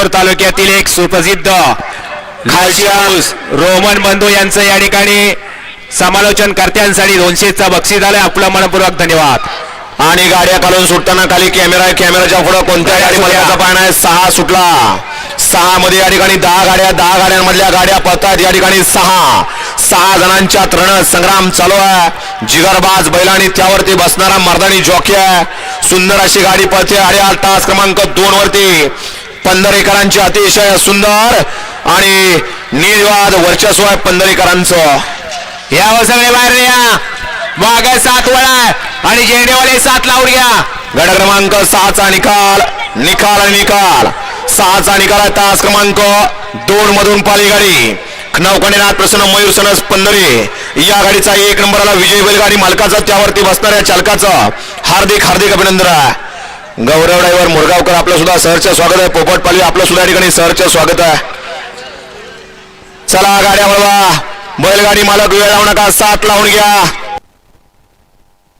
भोर तालुक्यातील एक सुप्रसिद्ध रोमन बंधू यांचं या ठिकाणी समालोचन कर्त्यांसाठी दोनशेचा बक्षीस आलंय आपला मनपूर्वक धन्यवाद. आणि गाड्या काढून सुटताना खाली कॅमेरा आहे. कॅमेराच्या पुढे कोणत्या गाडी मालकाचा पाय नाही? सहा सुटला. सहा मध्ये या ठिकाणी दहा गाड्या दहा गाड्यांमधल्या गाड्या पळतात या ठिकाणी सहा. सहा जणांच्या तरण संग्राम चालू आहे. जिगरबाज बैल आणि त्यावरती बसणारा मर्दानी जॉकी आहे. सुंदर अशी गाडी पळते. आणि तास क्रमांक दोन वरती. पंधरेकरांची अतिशय सुंदर आणि निर्वाद वर्चस्व आहे पंधरेकरांचं या सगळे बाहेर या. वाघ सात वळा आणि झेंडेवाले सात लावून घ्या. गड क्रमांक सहाचा निकाल निकाल आणि निकाल. सहाचा निकाल आहे तास क्रमांक दोन मधून पाली गाडी नौकणीनाथ प्रसन्न मयूर सनस पंधरे या गाडीचा एक नंबरला विजय बैलगाडी मालकाचा त्यावरती बसणाऱ्या चालकाचं हार्दिक हार्दिक अभिनंदन. आहे गौरव ड्रायव्हर मुरगावकर आपलं सुद्धा सहरचं स्वागत आहे. पोपट पालवी आपलं सुद्धा ठिकाणी सहरचं स्वागत आहे. चला गाड्या वळवा. बैलगाडी मालक वेळ लावू नका. सात लावून घ्या.